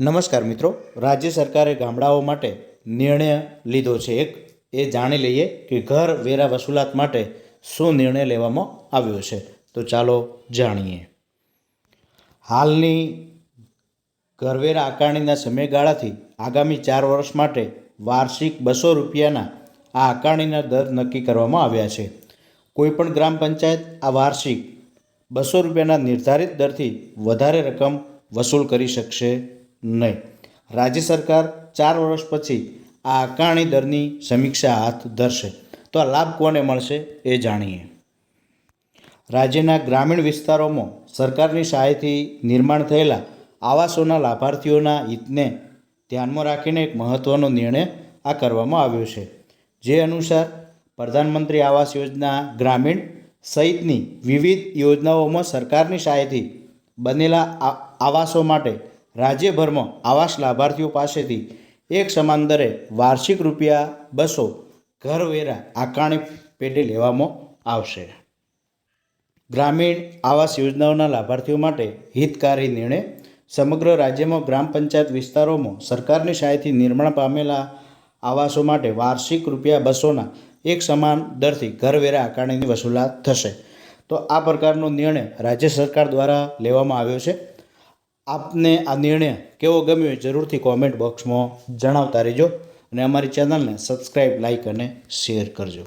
નમસ્કાર મિત્રો, રાજ્ય સરકારે ગામડાઓ માટે નિર્ણય લીધો છે એક. એ જાણી લઈએ કે ઘર વેરા વસૂલાત માટે શું નિર્ણય લેવામાં આવ્યો છે. તો ચાલો જાણીએ. હાલની ઘરવેરા આકારણીના સમયગાળાથી આગામી ચાર વર્ષ માટે વાર્ષિક બસો રૂપિયાના આ આકારણીના દર નક્કી કરવામાં આવ્યા છે. કોઈપણ ગ્રામ પંચાયત આ વાર્ષિક બસો રૂપિયાના નિર્ધારિત દરથી વધારે રકમ વસૂલ કરી શકશે નહીં. રાજ્ય સરકાર ચાર વર્ષ પછી આ આકારણી દરની સમીક્ષા હાથ ધરશે. તો આ લાભ કોને મળશે એ જાણીએ. રાજ્યના ગ્રામીણ વિસ્તારોમાં સરકારની સહાયથી નિર્માણ થયેલા આવાસોના લાભાર્થીઓના હિતને ધ્યાનમાં રાખીને એક મહત્ત્વનો નિર્ણય આ કરવામાં આવ્યો છે. જે અનુસાર પ્રધાનમંત્રી આવાસ યોજના ગ્રામીણ સહિતની વિવિધ યોજનાઓમાં સરકારની સહાયથી બનેલા આવાસો માટે રાજ્યભરમાં આવાસ લાભાર્થીઓ પાસેથી એક સમાન દરે વાર્ષિક રૂપિયા બસો ઘરવેરા આકારણી પેટે લેવામાં આવશે. ગ્રામીણ આવાસ યોજનાઓના લાભાર્થીઓ માટે હિતકારી નિર્ણય સમગ્ર રાજ્યમાં ગ્રામ પંચાયત વિસ્તારોમાં સરકારની સહાયથી નિર્માણ પામેલા આવાસો માટે વાર્ષિક રૂપિયા બસોના એક સમાન દરથી ઘરવેરા આકારણીની વસૂલાત થશે. તો આ પ્રકારનો નિર્ણય રાજ્ય સરકાર દ્વારા લેવામાં આવ્યો છે. આપને આ નિર્ણય કેવો ગમ્યો જરૂરથી કોમેન્ટ બોક્સમાં જણાવતા રહેજો અને અમારી ચેનલને સબસ્ક્રાઈબ લાઈક અને શેર કરજો.